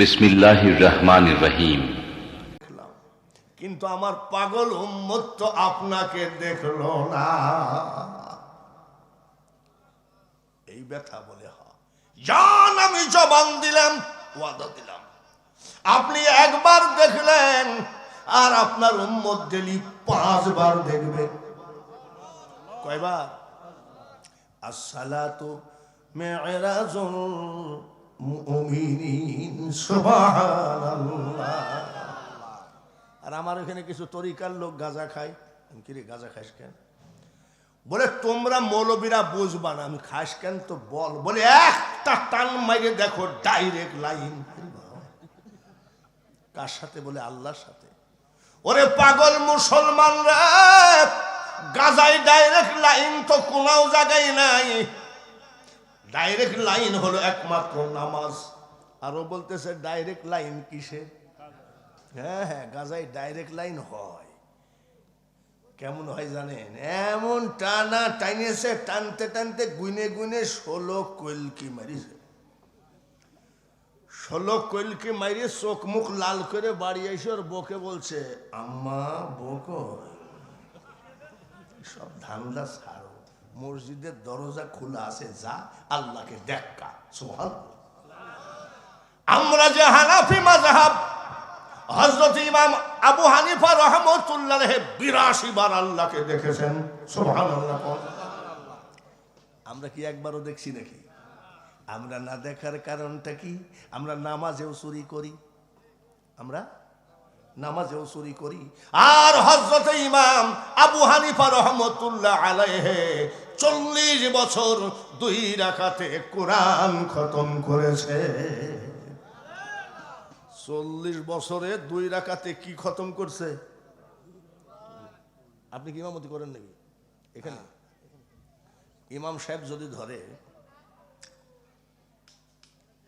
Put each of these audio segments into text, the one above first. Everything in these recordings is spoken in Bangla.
বিসমিল্লাহির রহমানির রহিম। কিন্তু আমার পাগল উম্মত তো আপনাকে দেখল না। এই ব্যথা বলে জান আমি জবান দিলাম, ওয়াদা দিলাম। আপনি একবার দেখলেন, আর আপনার উম্মত ডেলি পাঁচবার দেখবে। কয়বার? আসসালাতু মেরাজুল আর আমার এখানে কিছু তরিকার লোক গাঁজা খায়। আমি কিরে গাঁজা খাস কেন? বলে, তোমরা মৌলবীরা বুঝবা না, আমি খাস কেন তো বল। বলে, একটা টান মাইরে দেখো ডাইরেক্ট লাইন কার সাথে? বলে, আল্লাহর সাথে। ওরে পাগল মুসলমানরা, গাজায় ডাইরেক্ট লাইন তো কোনো জায়গায় নাই। ডাইরেক্ট লাইন হলো একমাত্র নামাজ। আরও বলতেছে ডাইরেক্ট লাইন কিসে? হ্যাঁ হ্যাঁ গাজায় ডাইরেক্ট লাইন হয়। কেমন হয় জানেন? এমন টানা টাইনেছে টানতে টানতে গুনে গুনে ষোলো কলকি মারিছে। ষোলো কৈলকি মারিয়ে চোখ মুখ লাল করে বাড়ি এসে ওর বকে বলছে, আম্মা বক সব ধান্দা ছাড়ো মসজিদের দরজা খোলা আছে, যা আল্লাহকে দেখা সোহান আমরা যে হানাফি মাযহাব হজরত ইমাম আবু হানিফা রহমতুল্লাহ বিরাশি বার আল্লাহকে দেখেছেন। সুবহানাল্লাহ আমরা কি একবারও দেখছি নাকি? আমরা না দেখার কারণটা কি? আমরা নামাজেও চুরি করি। আমরা নামাজেও চুরি করি। আর হজরত ইমাম আবু হানিফা রহমতুল্লাহ আলাইহে চল্লিশ বছর দুই রাখাতে কোরআন খতম করেছে। চল্লিশ বছরে দুই রাখাতে কি খতম করছে? আপনি কি ইমামতি করেন নাকি? এখানে। ইমাম সাহেব যদি ধরে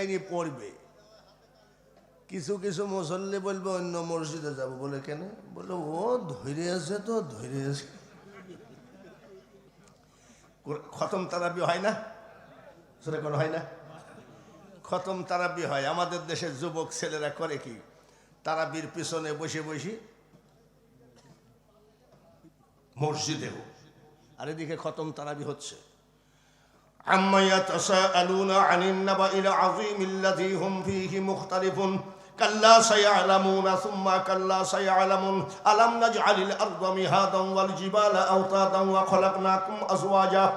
টাইনি পড়বে। কিছু কিছু মুসল্লি বলবে, অন্য মসজিদে যাব। বলে কেন? বলে ও ধৈর্য আছে তো ধৈরে আছে। খতম তারাবি হয় না? সেটা কোনো হয় না? খতম তারাবি হয়। আমাদের দেশের যুবক ছেলেরা করে কি? তারাবির পিছনে বসে বসে মসজিদেও আর এদিকে খতম তারাবি হচ্ছে। عما يتساءلون عن النبأ العظيم الذي هم فيه مختلفون. كلا سيعلمون ثم كلا سيعلمون. ألم نجعل الأرض مهادا والجبال أوتادا وخلقناكم أزواجا.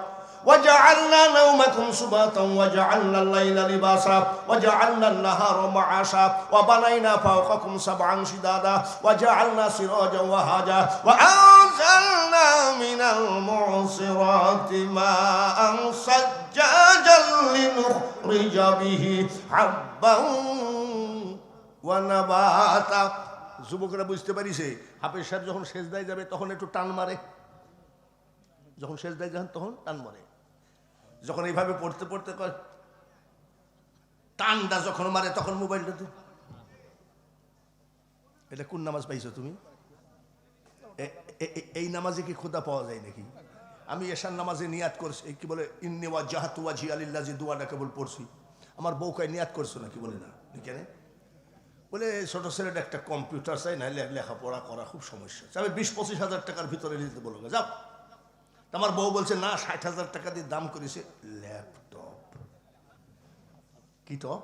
وجعلنا نومكم سباتا وجعلنا الليل لباسا. وجعلنا النهار معاشا. وبنينا فوقكم سبعا شدادا. وجعلنا سراجا وهاجا. وأنزلنا من المعصرات ماء سجاجا لنخرج به حبا ونباتا যুবকরা বুঝতে পারিছে হাফেজ সাহেব যখন শেষদায় যাবে তখন একটু টান মারে যখন শেষদায় যান তখন টান মারে যখন এইভাবে পড়তে পড়তে কয় টানটা যখন মারে তখন মোবাইলটা তো এটা কোন নামাজ পাইছো তুমি এ- এ- এ- এই নামাজে কি খোদা পাওয়া যায় নাকি আমি এশার নামাজে নিয়াত করছি কি বলে ইন্নেওয়া জাহাতুয়া জি আলিল্লা যে দোয়াটা কেবল পড়ছি। আমার বউকে নিয়াত করছ নাকি? বলে, না। কেন? বলে, ছোটো ছেলেটা একটা কম্পিউটার চাই না লেখাপড়া করা খুব সমস্যা। আমি বিশ পঁচিশ হাজার টাকার ভিতরে নিতে বলব যাও। আমার বউ বলছে, না, ষাট হাজার টাকা দিয়ে দাম করেছে। ল্যাপটপ। কি তো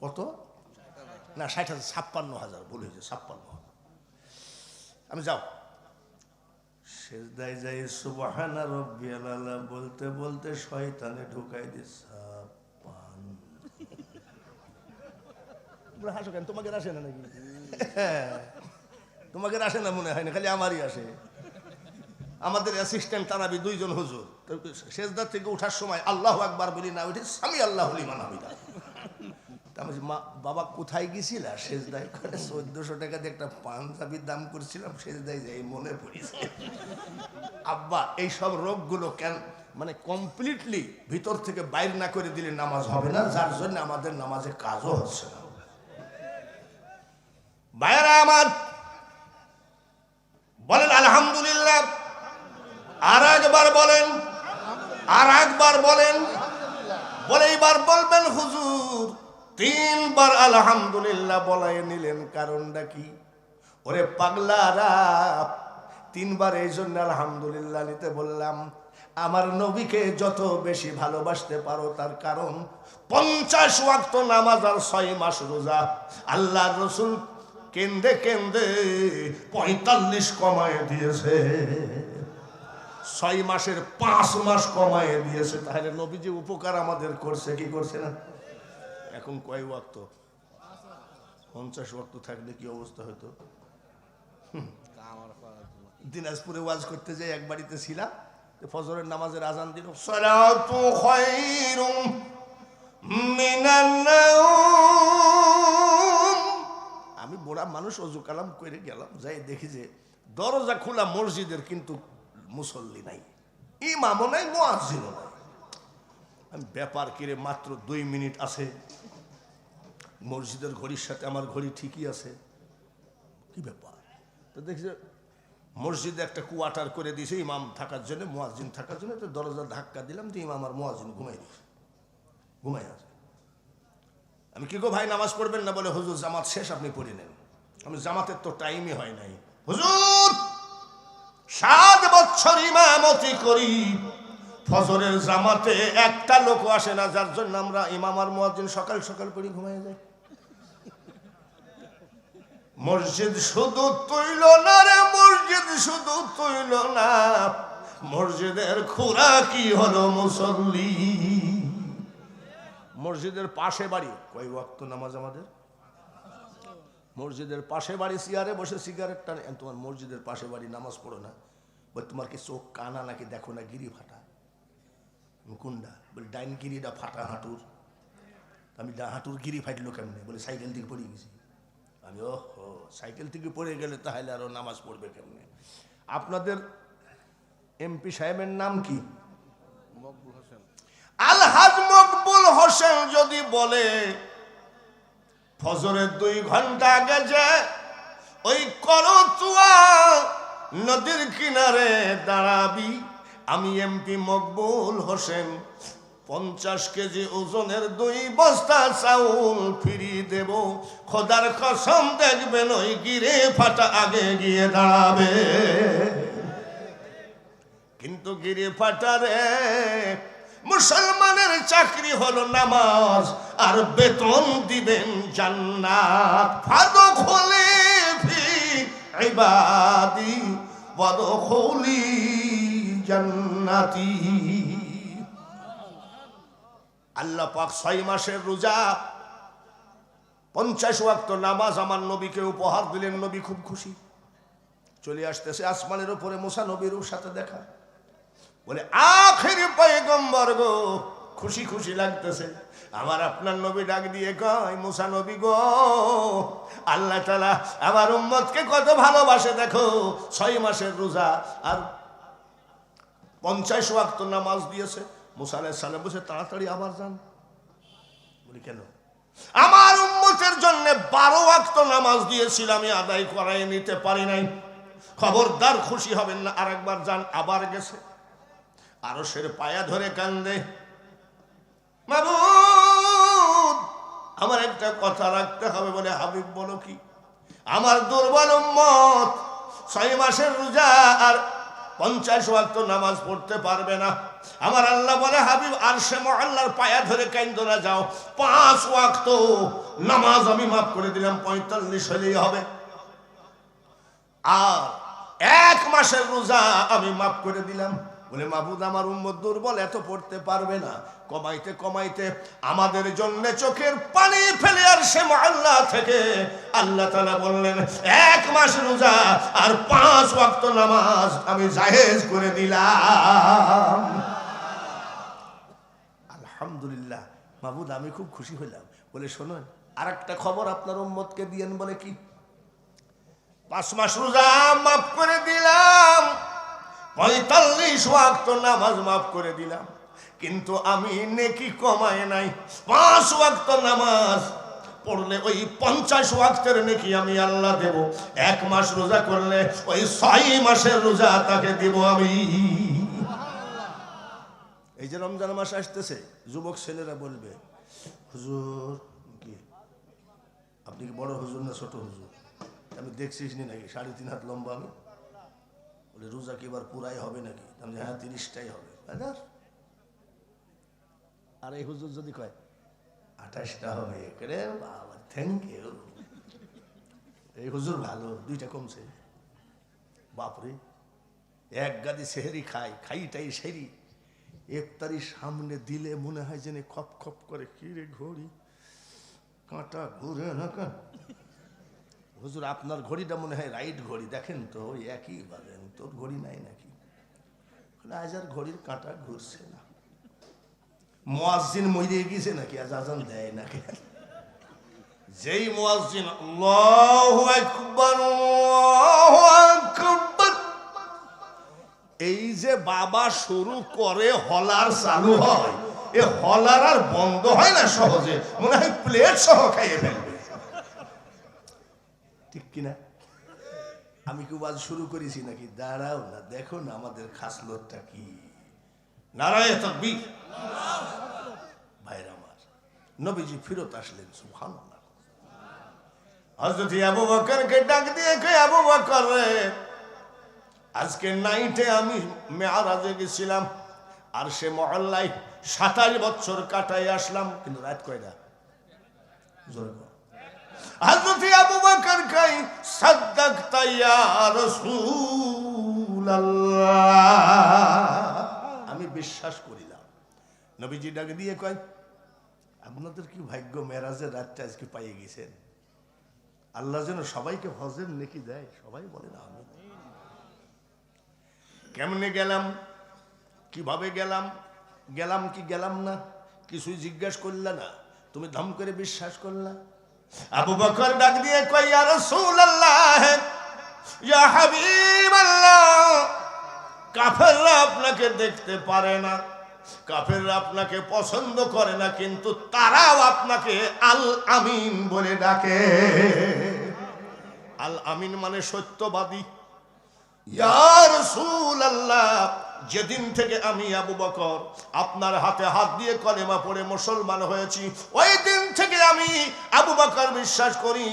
কত? না, ষাট হাজার, ছাপ্পান্ন হাজার, ভুল হয়েছে, ছাপ্পান্ন আমি, যাও। শেষদায় যাই সুবাহানা রব্বিয়াল আলা বলতে বলতে শয়তানে ঢুকাই দিস। হাসো কেন? তোমাকে আসে না নাকি? তোমাকে আসে না মনে হয় না খালি আমারই আসে। আমাদের অ্যাসিস্ট্যান্ট তারাবি দুইজন হুজুর। শেষদার থেকে ওঠার সময় আল্লাহ একবার বলি না উঠে আমি আল্লাহ হামিদা তা আমি মা, বাবা কোথায় গেছিলা? শেষদায় করে চোদ্দশো টাকা দিয়ে একটা পাঞ্জাবির দাম করছিলাম শেষদায় যাই মনে পড়েছে। আব্বা এই সব রোগগুলো কেন মানে কমপ্লিটলি ভিতর থেকে বাইর না করে দিলে নামাজ হবে না, যার জন্য আমাদের নামাজে কাজও হচ্ছে না। বাইরা আমার, বলেন আলহামদুলিল্লাহ। আর একবার বলেন, আর একবার বলেন, বলে এইবার বলবেন হুজুর। তিনবার আলহামদুলিল্লাহ বলাই নিলেন, কারণটা কি? ওরে পাগলারা, তিনবার এই জন্য আলহামদুলিল্লাহ নিতে বললাম, আমার নবীকে যত বেশি ভালোবাসতে পারো তার কারণ, পঞ্চাশ ওয়াক্ত নামাজ আর ছয় মাস রোজা। আল্লাহ রসুল কেন্দে কেন্দে পঁয়তাল্লিশ কমায় দিয়েছে। ছয় মাসের পাঁচ মাস কমায় দিয়েছে। তাহলে নবীজি উপকার আমাদের করছে, কি করছে না? এখন কয় ওয়াক্ত? পঞ্চাশ ওয়াক্ত থাকলে কি অবস্থা হতো? দিনাজপুরে ওয়াজ করতে যাই এক বাড়িতে ছিলাম ফজরের নামাজের আজান দিল সালাতু খায়রুম মিনান আমি বুড়া মানুষ অজু কালাম করে গেলাম যাই দেখি যে দরজা খোলা মসজিদের কিন্তু মুসল্লি নাই ইমামও নাই মোয়াজিনও নাই। আমি ব্যাপার কিরে মাত্র দুই মিনিট আছে। মসজিদের ঘড়ির সাথে আমার ঘড়ি ঠিকই আছে। কি ব্যাপার? তো দেখছি মসজিদে একটা কোয়ার্টার করে দিয়েছে, ইমাম থাকার জন্য মোয়াজিন থাকার জন্য, তো দরজা ধাক্কা দিলাম যে ইমাম আর মোয়াজিন ঘুমাই দিয়েছে ঘুমাই আছে। আমি কি গো ভাই, নামাজ পড়বেন না? বলে, হুজুর, জামাত শেষ, আপনি পড়ে নেন। আমি জামাতের তো টাইমই হয় নাই। হুজুর, সাত বছর ইমামতি করি ফজরের জামাতে একটা লোক আসে না, যার জন্য আমরা ইমাম আর মুয়াজ্জিন সকাল সকাল পড়ি ঘুমাই যাই। মসজিদ শুধু তৈল না রে, মসজিদ শুধু তৈল না। মসজিদের খুরা কি হলো মুসল্লি? মসজিদের পাশে বাড়ি, কয় ওয়াক্ত নামাজ আমাদের? মসজিদের পাশে বাড়ি, সিয়ারে বসে সিগারেট টানে তোমার মসজিদের পাশে বাড়ি, নামাজ পড়ো না। তোমার কি চোখ কানা নাকি দেখো না গিরি ফাটা কোনটা বলে ডাইন গিরিটা ফাটা হাঁটুর। আমি ডা হাঁটুর গিরি ফাটলো কেমনে? বলে সাইকেল থেকে পড়ে গেছি। আমি ও হো সাইকেল থেকে পড়ে গেলে তাহলে আরও নামাজ পড়বে কেমনে? আপনাদের এমপি সাহেবের নাম কি? আলহাজ মকবুল হোসেন যদি বলে ফজরের দুই ঘণ্টা গেছে ওই করতুয়া নদীর কিনারে দাঁড়াবি। আমি এমপি মকবুল হোসেন। পঞ্চাশ কেজি ওজনের দুই বস্তা চাউল ফিরিয়ে দেব। খোদার কসম দেখবেন ওই গিরে ফাটা আগে গিয়ে দাঁড়াবে। কিন্তু গিরি ফাটারে মুসলমানের চাকরি হলো নামাজ, আর বেতন দিবেন জান্নাত। ফাদো খোলে ফি ইবাদি ওয়াদো খোলি জান্নাতি। আল্লাহ পাক ছয় মাসের রোজা, পঞ্চাশ ওয়াক্ত নামাজ আমার নবীকে উপহার দিলেন, নবী খুব খুশি। চলে আসতেছে আসমানের উপরে মুসা নবীর সাথে দেখা। বলে, আখের পয়গম্বর গো, খুশি খুশি লাগতেছে। আমার আপনার নবী ডাক দিয়ে কয়, মুসা নবী গো, আল্লাহ তালা আমার উম্মতকে কত ভালোবাসে দেখো। ছয় মাসের রোজা আর পঞ্চাশ ওয়াক্ত নামাজ দিয়েছে। মুসা আলাইহিস সালাম বসে তাড়াতাড়ি আবার যান। বলি, কেন? আমার উম্মতের জন্য বারো ওয়াক্ত নামাজ দিয়েছিল আমি আদায় করাই নিতে পারি নাই। খবরদার খুশি হবেন না আর একবার যান, আবার গেছে। আরও সের পায়া ধরে কান্দে। আমার একটা কথা রাখতে হবে বলে হাবিব বলো কি? আমার দুর্বল উম্মত ছয় মাসের রোজা আর পঞ্চাশ ওয়াক্ত নামাজ পড়তে পারবে না। আমার আল্লাহ বলে, হাবিব আর সে আল্লাহর পায়া ধরে কেন্দ্র না যাও। পাঁচ ওয়াক্ত নামাজ আমি মাফ করে দিলাম, পঁয়তাল্লিশ হলেই হবে। আর এক মাসের রোজা আমি মাফ করে দিলাম। বলে মাহবুদ আমার উম্মত দুর্বল, এত পড়তে পারবে না। কমাইতে কমাইতে আমাদের জন্য চোখের পানি ফেলে আর সে আল্লাহ থেকে। আল্লাহ তালা বললেন, এক মাস রোজা আর পাঁচ ওয়াক্ত নামাজ আমি জাহেজ করে দিলাম। আলহামদুলিল্লাহ। মাহবুদ আমি খুব খুশি হইলাম। বলে, শোনেন আর একটা খবর আপনার উম্মতকে দিয়েন বলে কি? পাঁচ মাস রোজা মাফ করে দিলাম। পঁয়তাল্লিশ ওয়াক্ত নামাজ মাফ করে দিলাম। কিন্তু আমি নেকি কমায় নাই। পাঁচ ওয়াক্ত নামাজ পড়লে ওই পঞ্চাশ ওয়াক্তের নেকি আমি আল্লাহ দেব। এক মাস রোজা করলে ওই ছয় মাসের রোজা তাকে দেব আমি। এই যে রমজান মাস আসতেছে, যুবক ছেলেরা বলবে, হুজুর, কি? আপনি কি বড় হুজুর না ছোট হুজুর? আমি দেখছিস নি নাকি? সাড়ে তিন হাত লম্বা আমি। বলে, রোজা কি এবার পুরাই হবে নাকি? হ্যাঁ তিরিশটাই হবে। আর এই হুজুর যদি কয়, আঠাশটা হবে করে, বাবা থ্যাংক ইউ এই হুজুর ভালো, দুইটা কমছে। বাপরে, এক গাদি সেহেরি খাই খাইটাই সেরি ইফতারি সামনে দিলে মনে হয় যেন খপ খপ করে, কি রে ঘড়ি? কাঁটা ঘুরে না হুজুর, আপনার ঘড়িটা মনে হয় রাইট ঘড়ি, দেখেন তো, ওই একই বাজেন তোর ঘড়ি নাই নাকি? আজ আর ঘড়ির কাঁটা ঘুরছে না। মোয়াজিন মরিয়ে গেছে নাকি? আজ আজান দেয় নাকি? যেই মোয়াজিন এই যে বাবা শুরু করে হলার চালু হয়, এ হলার আর বন্ধ হয় না সহজে। মনে হয় প্লেট সহ খাইয়ে ফেলবে। ঠিক কিনা? আমি কি আজ শুরু করেছি নাকি? দাঁড়াও না, দেখো না আমাদের খাসলতটা কি। নারায় তকবীর। ভাইরা আমার, নবীজি ফিরত আসলেন আবু বকর রে আজকে নাইটে আমি গেছিলাম, আর সে মহল্লায় সাতাশ বছর কাটাই আসলাম। কিন্তু রাত কয়টা? জোরে বল। হযরত আবু বকর আমি বিশ্বাস করিলাম। নবীজি ডাক দিয়ে কয়, আপনাদের কি ভাগ্য মেরাজের রাতটা আজকে পাইয়ে গেছেন? আল্লাহ যেন সবাইকে হজের নেকি দেয়, সবাই বলে না আমি কেমনে গেলাম? কীভাবে গেলাম? গেলাম কি গেলাম না? কিছুই জিজ্ঞাসা করলা না। তুমি ধম করে বিশ্বাস করলা। আবু বকর ডাক দিয়ে কই ইয়া রাসূলুল্লাহ, ইয়া হাবিবাল্লাহ, কাফেররা আপনাকে দেখতে পারে না। কাফেররা আপনাকে পছন্দ করে না, কিন্তু তারাও আপনাকে আল আমিন বলে ডাকে। আল আমিন মানে সত্যবাদী। ইয়ার আল্লাহ যেদিন থেকে আমি আবু বকর আপনার হাতে হাত দিয়ে কলেমা পড়ে মুসলমান হয়েছি, ওই দিন থেকে আমি আবু বকর বিশ্বাস করি,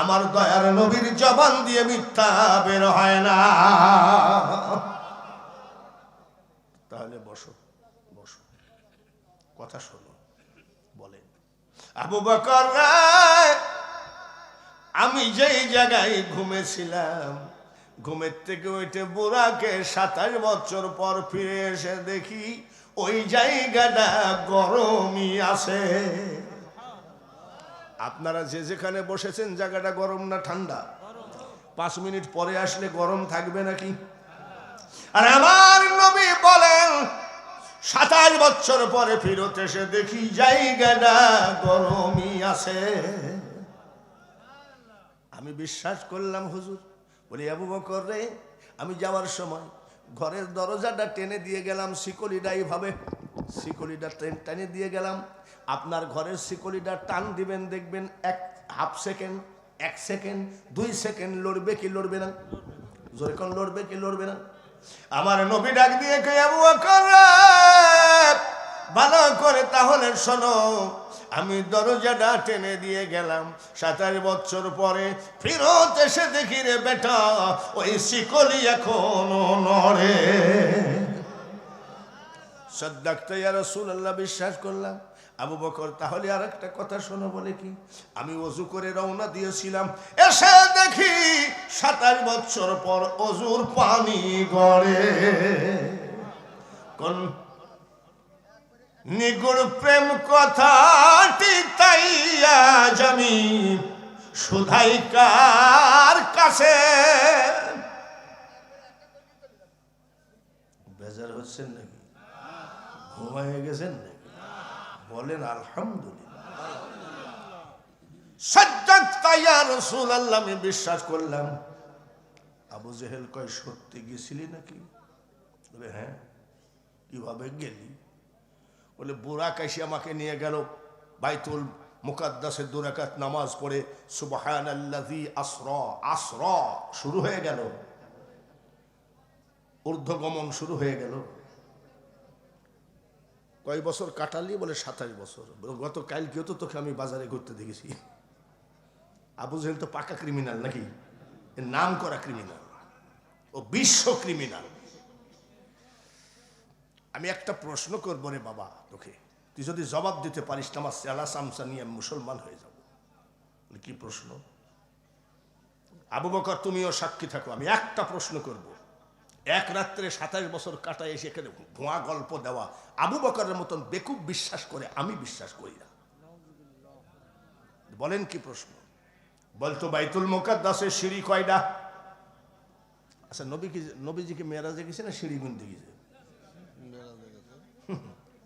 আমার দয়ার নবীর জবান দিয়ে মিথ্যা বের হয় না। তাহলে বসো বসো। কথা শোনো, বলেন। আবু বকর আমি যেই জায়গায় ঘুমেছিলাম ঘুমের থেকে ওইটে বুড়াকে সাতাশ বছর পর ফিরে এসে দেখি ওই জায়গাটা গরমই আছে। আপনারা যে যেখানে বসেছেন, জায়গাটা গরম না ঠান্ডা? পাঁচ মিনিট পরে আসলে গরম থাকবে নাকি? আর আমার নবী বলেন, সাতাশ বছর পরে ফিরত এসে দেখি জায়গাটা গরমই আছে। আমি বিশ্বাস করলাম, হুজুর বলি, আবু বকর রে, আমি যাওয়ার সময় ঘরের দরজাটা টেনে দিয়ে গেলাম শিকলিটা এইভাবে। শিকলিটা ট্রেন টেনে দিয়ে গেলাম। আপনার ঘরের শিকলিটা টান দিবেন, দেখবেন এক হাফ সেকেন্ড, এক সেকেন্ড, দুই সেকেন্ড লড়বে কি লড়বে না? যখন লড়বে কি লড়বে না? আমার নবী ডাক দিয়ে কে আবু বকর ভালো করে তাহলে শোনো আমি দরজাটা টেনে দিয়ে গেলাম। সাতাশ বছর পরে ফিরত এসে দেখি রে বেটা, ওই শিকলি এখনও নড়ে। সদ্দাক্তা ইয়া রাসূলুল্লাহ বিশ্বাস করলাম। আবু বকর, তাহলে আর একটা কথা শোনো বলে কি? আমি অজু করে রওনা দিয়েছিলাম। এসে দেখি সাতাশ বছর পর অজুর পানি গড়ে। কোন নিগুড় প্রেম কথাটি তাই আজ আমি সুধাই কার কাছে? বেজার হচ্ছেন নাকি? ঘুমায় গেছেন নাকি? বলেন, আলহামদুলিল্লাহ। সাজ্জাদ কাইয়া রসুল আল্লাহ আমি বিশ্বাস করলাম। আবু জেহেল কয়, সত্যি গেছিলি নাকি? হ্যাঁ। কীভাবে গেলি? বলে বুড়া কাশি আমাকে নিয়ে গেল। বাইতুল মুকাদ্দাসের দুরাকাত নামাজ পড়ে সুবহান আল্লাহি আসর আসর শুরু হয়ে গেল। ঊর্ধ্বগমন শুরু হয়ে গেল। কয় বছর কাটালি বলে সাতাশ বছর। গত কালকেও তো তোকে আমি বাজারে ঘুরতে দেখেছি। আবু জেহেল তো পাকা ক্রিমিনাল নাকি? নাম করা ক্রিমিনাল ও বিশ্ব ক্রিমিনাল আমি একটা প্রশ্ন করব রে বাবা তোকে। তুই যদি জবাব দিতে পারিস না আমার সেলা সামসা নিয়ে আমি মুসলমান হয়ে যাব। কি প্রশ্ন? আবু বকর, তুমিও সাক্ষী থাকো, আমি একটা প্রশ্ন করব। এক রাত্রে সাতাশ বছর কাটায় এসে এখানে ভুয়া গল্প দেওয়া, আবু বকরের মতন বেকুব বিশ্বাস করে আমি বিশ্বাস করি না। বলেন কি প্রশ্ন? বলতো বাইতুল মোকাদ্দাসের সিঁড়ি কয়টা আচ্ছা নবী কি নবীজিকে মেয়েরাজে গেছে না সিঁড়ি গুনতে গেছে?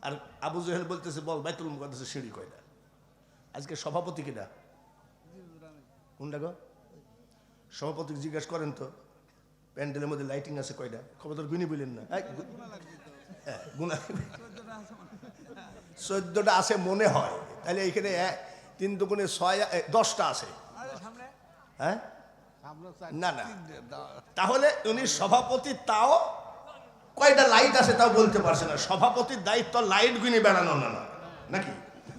আর আবু জহেল বলতেছে বল বাইতুল মুকাদ্দাসের সিঁড়ি কয়টা আজকে সভাপতি কিনা? কোনটা গো? সভাপতি জিজ্ঞাসা করেন তো প্যান্ডেলের মধ্যে লাইটিং আছে কয়টা? খবর গুনি বললেন না। হ্যাঁ, চোদ্দটা আছে মনে হয়। তাহলে এখানে তিন দুগুণে ছয় দশটা আছে। হ্যাঁ? না না। তাহলে উনি সভাপতি তাও কয়টা লাইট আছে তাও বলতে পারছে না। সভাপতির দায়িত্ব লাইট গুনে বেড়ানো না না। নাকি?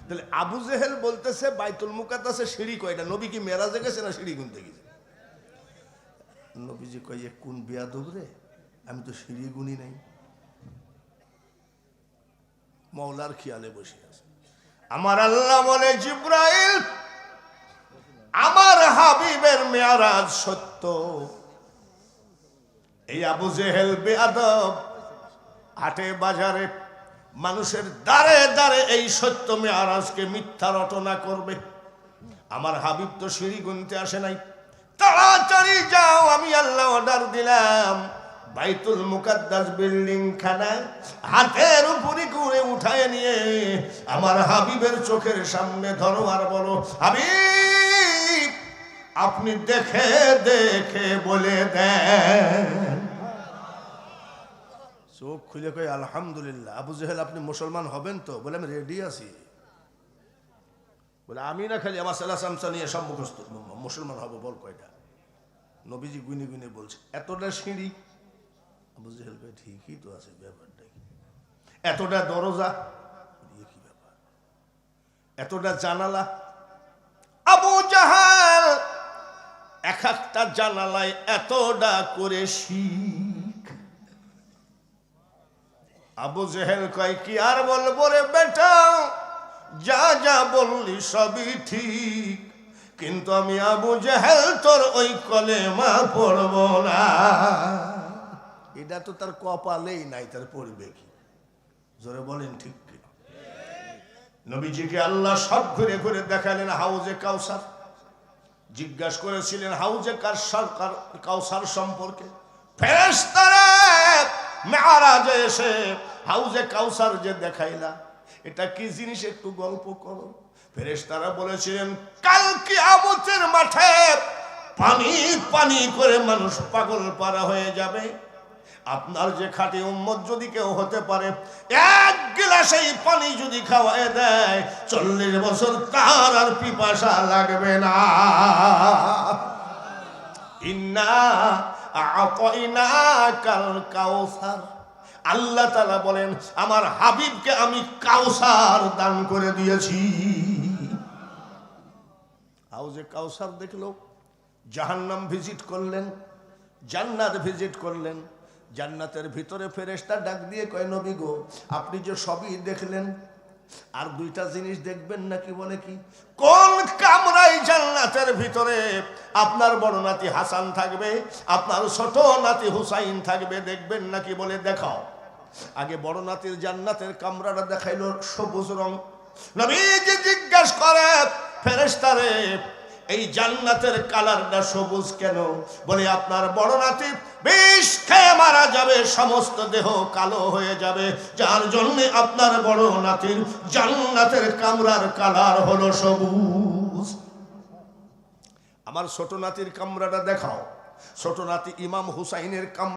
তাহলে আবু জেহেল বলতেছে, বাইতুল মুকাদ্দাসে সিঁড়ি কয়টা? নবী কি মেরাজে গেছে না সিঁড়ি গুনতে গেছে? নবীজি এ কোন বিয়া রে? আমি তো সিঁড়ি গুনি নাই। মৌলার খেয়ালে বসে আছে। আমার আল্লাহ বলে, জিব্রাইল, আমার হাবিবের মেয়ারাজ সত্য। এই আবু জেহেল বেয়াদব হাটে বাজারে মানুষের দাঁড়ে দাঁড়ে এই সত্য মেয়ারাজকে মিথ্যা রটনা করবে। আমার হাবিব তো সিঁড়ি গুনতে আসে নাই। তাড়াতাড়ি যাও, আমি আল্লাহ অর্ডার দিলাম। বাইতুল মুকাদ্দাস বিল্ডিং খানা হাতের উপরে করে উঠায় নিয়ে আমার হাবিবের চোখের সামনে ধরো আর বলো, হাবিব, আপনি দেখে দেখে বলে দেন। চোখ খুলে কই আলহামদুলিল্লাহ। আবু জেহেল, আপনি মুসলমান হবেন তো? বলে, আমি রেডি আছি। বলে, আমি না খালি আমার সালা সামসা নিয়ে সব মুখস্থ। মুসলমান হব বল কয়টা? নবীজি গুনে গুনে বলছে, এতটা সিঁড়ি? আবু জেহেল কয়, ঠিকই তো আছে, ব্যাপারটা এতটা দরজা? কি ব্যাপার? এতটা জানালা? আবু জাহাল, এক একটা জানালায় এতটা করে শিখ আবু জেহেল কয় কি আর বলব রে বেটা? যা যা বললি সবই ঠিক। কিন্তু আমি আবু জেহেল তোর ওই কলেমা পড়ব না। এটা তো তার কপালেই নাই তার পড়বে কি? জোরে বলেন ঠিক কি? নবীজিকে আল্লাহ সব ঘুরে ঘুরে দেখালেন হাউজে কাউসার। জিজ্ঞাসা করেছিলেন হাউজে কার সরকার কাউসার সম্পর্কে? ফেরেশতারা! মেয়ারাজে এসে হাউজে কাউসার যে দেখাইলা, এটা কি জিনিস একটু গল্প করো। ফেরেশতারা বলেছিলেন কালকে আমতের মাঠে পানি পানি করে মানুষ পাগল পারা হয়ে যাবে। আপনার যে খাঁটি উম্মত যদি কেউ হতে পারে, এক গিলাস এই পানি যদি খাওয়ায় দেয়, চল্লিশ বছর তার আর পিপাসা লাগবে না। ইন্না আল্লাহ তাআলা বলেন, আমার হাবিবকে আমি কাউসার দান করে দিয়েছি। হাউজে কাউসার দেখল, জাহান্নাম ভিজিট করলেন, জান্নাত ভিজিট করলেন, জান্নাতের ভিতরে ফেরেশতা ডাক দিয়ে কয়, নবী গো, আপনি যে সবই দেখলেন আর দুইটা জিনিস দেখবেন নাকি বলে কি? কোন কামরাই জান্নাতের ভিতরে আপনার বড় নাতি হাসান থাকবে, আপনার ছোট নাতি হুসাইন থাকবে দেখবেন নাকি বলে দেখাও। আগে বড় নাতির জান্নাতের কামরাটা দেখাইল সবুজ রং। নবী জিজ্ঞাসা করে, ফেরেশতারে এই জান্নাতের কালারটা সবুজ কেন? বলে, আপনার বড় নাতি বেশ খেয়ে মারা যাবে, সমস্ত দেহ কালো হয়ে যাবে। যার জন্য আপনার বড় নাতির জান্নাতের কামরার কালার হলো সবুজ। আমার ছোট নাতির কামরাটা দেখাও। ছোট নাতি ইমাম হুসাইনের কাম